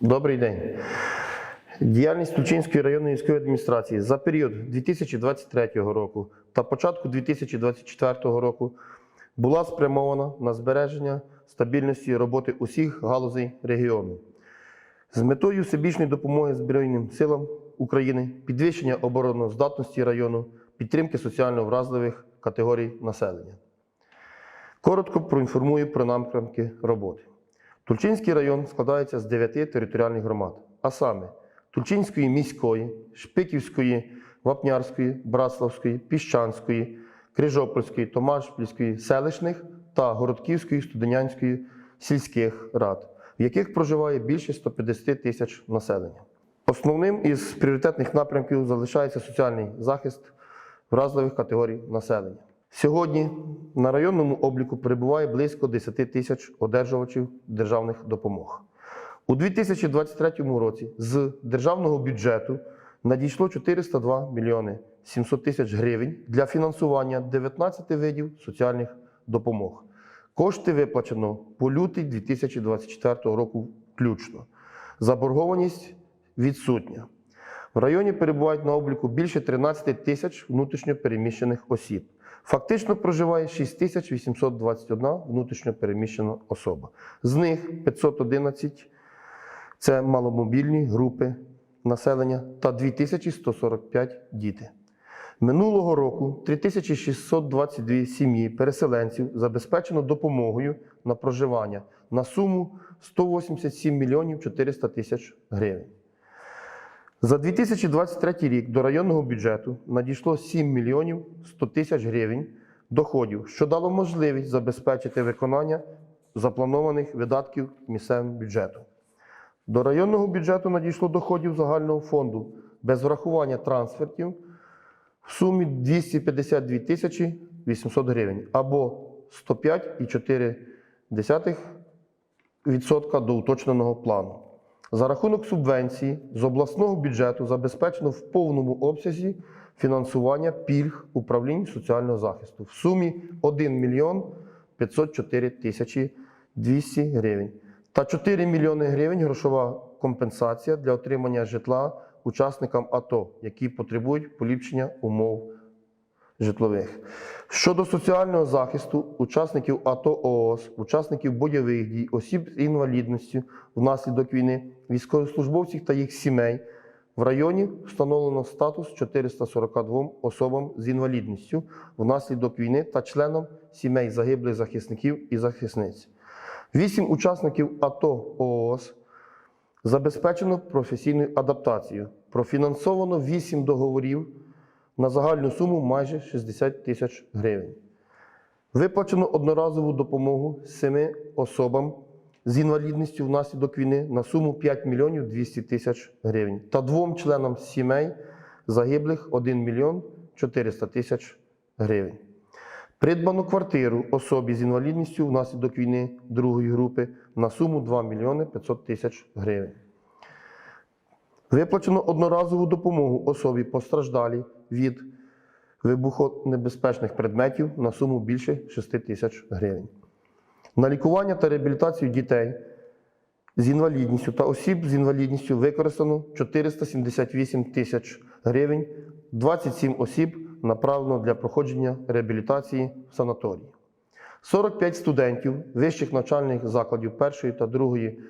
Добрий день. Діяльність Тульчинської районної військової адміністрації за період 2023 року та початку 2024 року була спрямована на збереження стабільності роботи усіх галузей регіону з метою всебічної допомоги Збройним силам України, підвищення обороноздатності району, підтримки соціально вразливих категорій населення. Коротко проінформую про напрямки роботи. Тульчинський район складається з дев'яти територіальних громад, а саме Тульчинської міської, Шпиківської, Вапнярської, Братславської, Піщанської, Крижопольської, Томашпільської, селищних та Городківської, Студенянської сільських рад, в яких проживає більше 150 тисяч населення. Основним із пріоритетних напрямків залишається соціальний захист вразливих категорій населення. Сьогодні на районному обліку перебуває близько 10 тисяч одержувачів державних допомог. У 2023 році з державного бюджету надійшло 402 мільйони 700 тисяч гривень для фінансування 19 видів соціальних допомог. Кошти виплачено по лютий 2024 року включно. Заборгованість відсутня. В районі перебувають на обліку більше 13 тисяч внутрішньо переміщених осіб. Фактично проживає 6821 внутрішньо переміщена особа. З них 511 це маломобільні групи населення та 2145 діти. Минулого року 3622 сім'ї переселенців забезпечено допомогою на проживання на суму 187 мільйонів 400 тисяч гривень. За 2023 рік до районного бюджету надійшло 7 мільйонів 100 тисяч гривень доходів, що дало можливість забезпечити виконання запланованих видатків місцевим бюджету. До районного бюджету надійшло доходів загального фонду без врахування трансфертів в сумі 252 тисячі 800 гривень або 105,4% до уточненого плану. За рахунок субвенції з обласного бюджету забезпечено в повному обсязі фінансування пільг управлінь соціального захисту в сумі 1 мільйон 504 тисячі 200 гривень та 4 мільйони гривень грошова компенсація для отримання житла учасникам АТО, які потребують поліпшення умов житлових. Щодо соціального захисту учасників АТО ООС, учасників бойових дій, осіб з інвалідністю внаслідок війни, військовослужбовців та їх сімей в районі встановлено статус 442 особам з інвалідністю внаслідок війни та членам сімей загиблих захисників і захисниць. Вісім учасників АТО ООС забезпечено професійною адаптацією. Профінансовано 8 договорів на загальну суму майже 60 тисяч гривень. Виплачено одноразову допомогу 7 особам з інвалідністю внаслідок війни на суму 5 мільйонів 200 тисяч гривень та двом членам сімей загиблих 1 мільйон 400 тисяч гривень. Придбано квартиру особі з інвалідністю внаслідок війни другої групи на суму 2 мільйони 500 тисяч гривень. Виплачено одноразову допомогу особі постраждалій від вибухонебезпечних предметів на суму більше 6 тисяч гривень. На лікування та реабілітацію дітей з інвалідністю та осіб з інвалідністю використано 478 тисяч гривень, 27 осіб направлено для проходження реабілітації в санаторії. 45 студентів вищих навчальних закладів першої та другої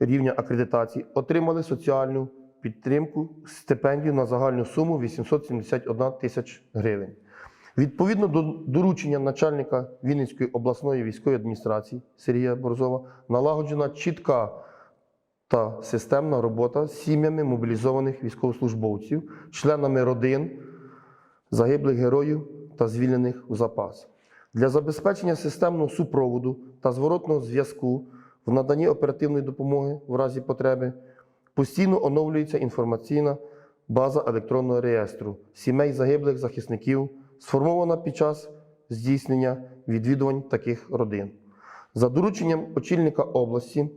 рівня акредитації отримали соціальну підтримку стипендію на загальну суму 871 тисяч гривень. Відповідно до доручення начальника Вінницької обласної військової адміністрації Сергія Борзова налагоджена чітка та системна робота з сім'ями мобілізованих військовослужбовців, членами родин загиблих героїв та звільнених у запас. Для забезпечення системного супроводу та зворотного зв'язку в наданні оперативної допомоги в разі потреби постійно оновлюється інформаційна база електронного реєстру сімей загиблих захисників, сформована під час здійснення відвідувань таких родин. За дорученням очільника області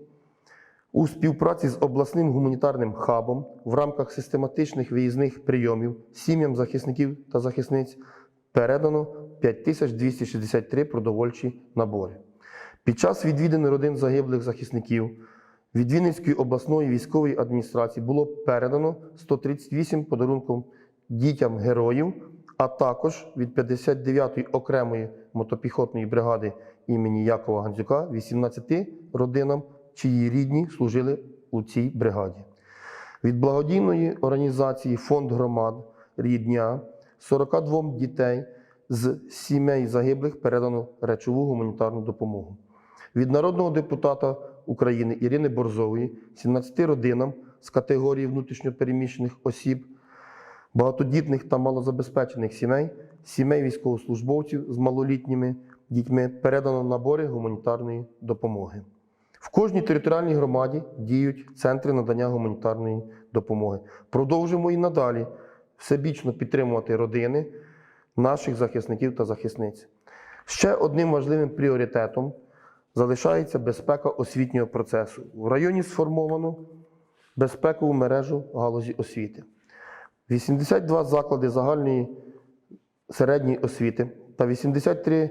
у співпраці з обласним гуманітарним хабом в рамках систематичних виїзних прийомів сім'ям захисників та захисниць передано 5263 продовольчі набори. Під час відвідин родин загиблих захисників від Вінницької обласної військової адміністрації було передано 138 подарунків дітям героїв, а також від 59-ї окремої мотопіхотної бригади імені Якова Гандзюка 18 родинам, чиї рідні служили у цій бригаді. Від благодійної організації Фонд громад Рідня 42 дітей з сімей загиблих передано речову гуманітарну допомогу. Від народного депутата України Ірини Борзової 17 родинам з категорії внутрішньопереміщених осіб, багатодітних та малозабезпечених сімей, сімей військовослужбовців з малолітніми дітьми передано набори гуманітарної допомоги. В кожній територіальній громаді діють центри надання гуманітарної допомоги. Продовжимо і надалі всебічно підтримувати родини наших захисників та захисниць. Ще одним важливим пріоритетом залишається безпека освітнього процесу. В районі сформовано безпекову мережу галузі освіти. 82 заклади загальної середньої освіти та 83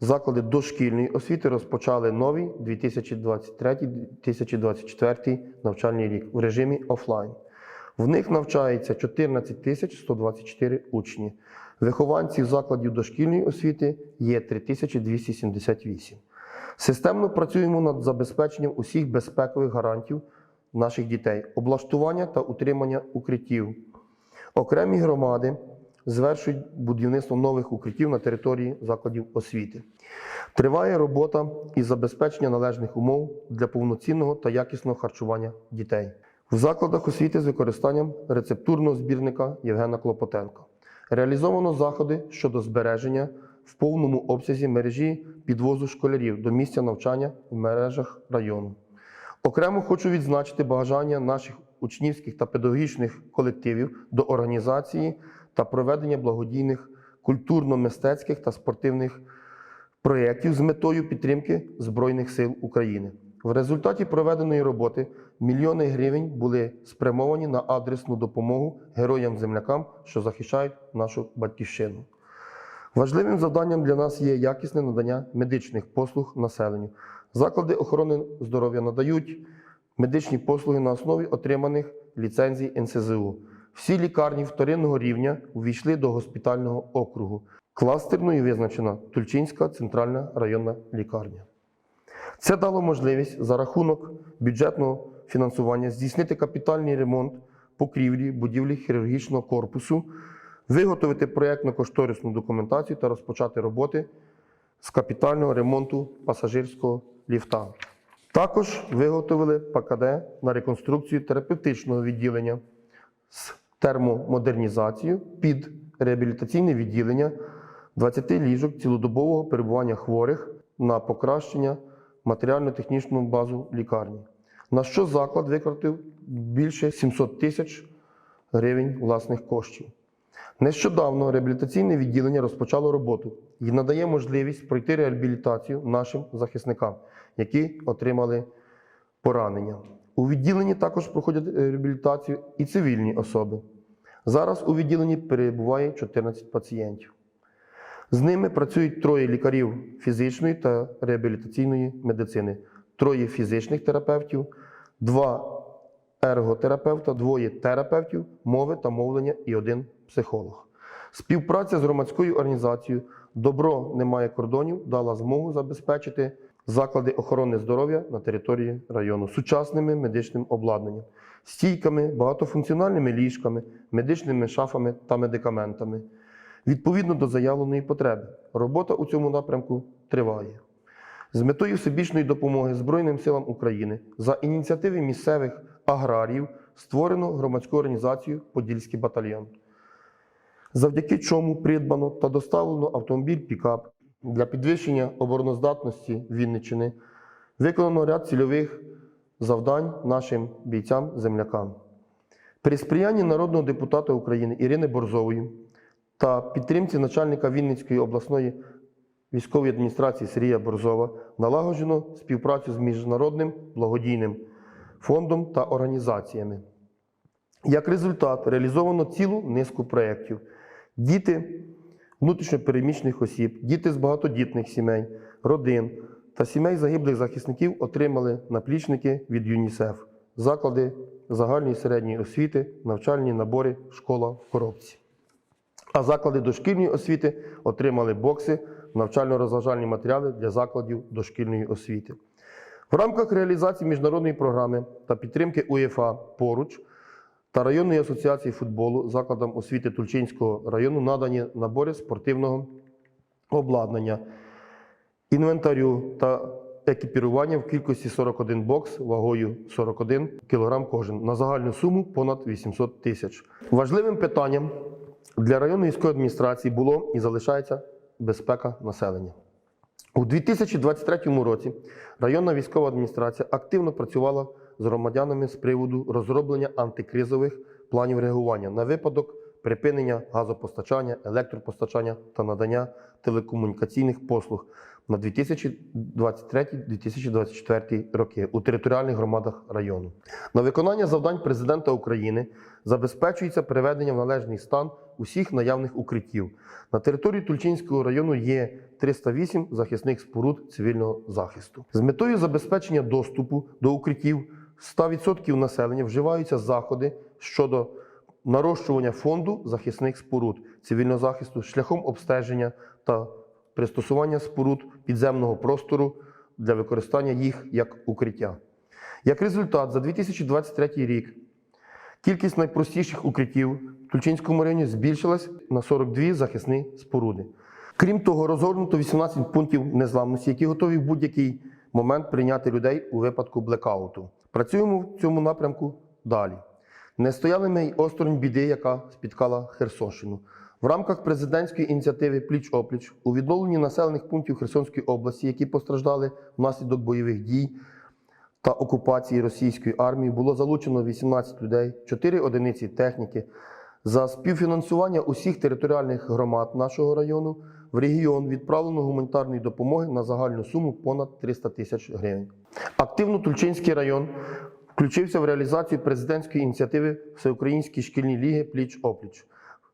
заклади дошкільної освіти розпочали новий 2023-2024 навчальний рік в режимі офлайн. В них навчається 14 тисяч 124 учні. Вихованців закладів дошкільної освіти є 3278. Системно працюємо над забезпеченням усіх безпекових гарантів наших дітей, облаштування та утримання укриттів. Окремі громади звершують будівництво нових укриттів на території закладів освіти. Триває робота із забезпечення належних умов для повноцінного та якісного харчування дітей. В закладах освіти з використанням рецептурного збірника Євгена Клопотенка. Реалізовано заходи щодо збереження в повному обсязі мережі підвозу школярів до місця навчання в мережах району. Окремо хочу відзначити бажання наших учнівських та педагогічних колективів до організації та проведення благодійних культурно-мистецьких та спортивних проєктів з метою підтримки Збройних сил України. В результаті проведеної роботи мільйони гривень були спрямовані на адресну допомогу героям-землякам, що захищають нашу батьківщину. Важливим завданням для нас є якісне надання медичних послуг населенню. Заклади охорони здоров'я надають медичні послуги на основі отриманих ліцензій НСЗУ. Всі лікарні вторинного рівня увійшли до госпітального округу. Кластерною визначена Тульчинська центральна районна лікарня. Це дало можливість за рахунок бюджетного фінансування здійснити капітальний ремонт покрівлі будівлі хірургічного корпусу, виготовити проєктно-кошторисну документацію та розпочати роботи з капітального ремонту пасажирського ліфта. Також виготовили ПКД на реконструкцію терапевтичного відділення з термомодернізацією під реабілітаційне відділення 20 ліжок цілодобового перебування хворих на покращення матеріально-технічну базу лікарні. На що заклад використав більше 700 тисяч гривень власних коштів. Нещодавно реабілітаційне відділення розпочало роботу і надає можливість пройти реабілітацію нашим захисникам, які отримали поранення. У відділенні також проходять реабілітацію і цивільні особи. Зараз у відділенні перебуває 14 пацієнтів. З ними працюють троє лікарів фізичної та реабілітаційної медицини, троє фізичних терапевтів, два ерготерапевта, двоє терапевтів мови та мовлення і один психолог. Співпраця з громадською організацією Добро немає кордонів дала змогу забезпечити заклади охорони здоров'я на території району сучасними медичним обладнанням, стійками, багатофункціональними ліжками, медичними шафами та медикаментами. Відповідно до заявленої потреби, робота у цьому напрямку триває. З метою всебічної допомоги Збройним силам України за ініціативи місцевих аграріїв створено громадську організацію Подільський батальйон, завдяки чому придбано та доставлено автомобіль Пікап для підвищення обороноздатності Вінниччини, виконано ряд цільових завдань нашим бійцям-землякам. При сприянні народного депутата України Ірини Борзової та підтримці начальника Вінницької обласної військової адміністрації Сергія Борзова налагоджено співпрацю з міжнародним благодійним фондом та організаціями. Як результат, реалізовано цілу низку проєктів. Діти внутрішньопереміщених осіб, діти з багатодітних сімей, родин та сімей загиблих захисників отримали наплічники від ЮНІСЕФ, заклади загальної середньої освіти, навчальні набори школа в коробці. А заклади дошкільної освіти отримали бокси, навчально-розважальні матеріали для закладів дошкільної освіти. В рамках реалізації міжнародної програми та підтримки УЄФА поруч та районної асоціації футболу закладам освіти Тульчинського району надані набори спортивного обладнання, інвентарю та екіпірування в кількості 41 бокс вагою 41 кг кожен на загальну суму понад 800 тисяч. Важливим питанням для районної військової адміністрації було і залишається безпека населення. У 2023 році районна військова адміністрація активно працювала з громадянами з приводу розроблення антикризових планів реагування на випадок припинення газопостачання, електропостачання та надання телекомунікаційних послуг на 2023-2024 роки у територіальних громадах району. На виконання завдань президента України забезпечується приведення в належний стан усіх наявних укриттів. На території Тульчинського району є 308 захисних споруд цивільного захисту. З метою забезпечення доступу до укриттів 100% населення вживаються заходи щодо нарощування фонду захисних споруд цивільного захисту шляхом обстеження та пристосування споруд підземного простору для використання їх як укриття. Як результат, за 2023 рік кількість найпростіших укриттів в Тульчинському районі збільшилась на 42 захисні споруди. Крім того, розгорнуто 18 пунктів незламності, які готові в будь-який момент прийняти людей у випадку блекауту. Працюємо в цьому напрямку далі. Не стояли ми й осторонь біди, яка спіткала Херсонщину. В рамках президентської ініціативи Пліч-опліч у відновленні населених пунктів Херсонської області, які постраждали внаслідок бойових дій та окупації російської армії, було залучено 18 людей, 4 одиниці техніки. За співфінансування усіх територіальних громад нашого району в регіон відправлено гуманітарної допомоги на загальну суму понад 300 тисяч гривень. Активно Тульчинський район включився в реалізацію президентської ініціативи Всеукраїнські шкільні ліги Пліч-опліч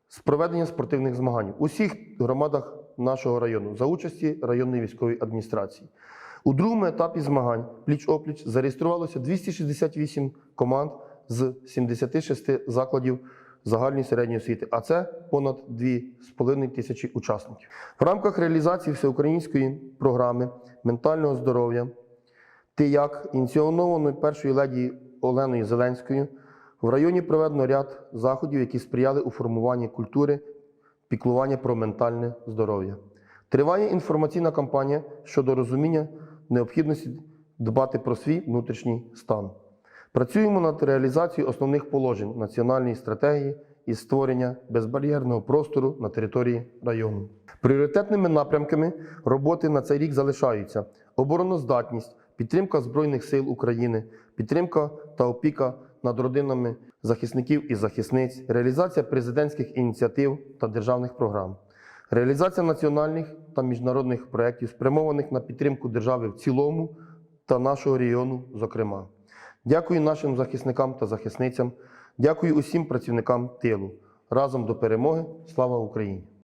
з проведення спортивних змагань у всіх громадах нашого району за участі районної військової адміністрації. У другому етапі змагань пліч-опліч зареєструвалося 268 команд з 76 закладів загальної середньої освіти, а це понад 2,5 тисячі учасників. В рамках реалізації всеукраїнської програми ментального здоров'я ти як ініційованої першою леді Оленою Зеленською в районі проведено ряд заходів, які сприяли у формуванні культури піклування про ментальне здоров'я. Триває інформаційна кампанія щодо розуміння необхідності дбати про свій внутрішній стан. Працюємо над реалізацією основних положень національної стратегії і створення безбар'єрного простору на території району. Пріоритетними напрямками роботи на цей рік залишаються обороноздатність, підтримка Збройних сил України, підтримка та опіка над родинами захисників і захисниць, реалізація президентських ініціатив та державних програм, реалізація національних та міжнародних проєктів, спрямованих на підтримку держави в цілому та нашого регіону, зокрема. Дякую нашим захисникам та захисницям. Дякую усім працівникам тилу. Разом до перемоги. Слава Україні!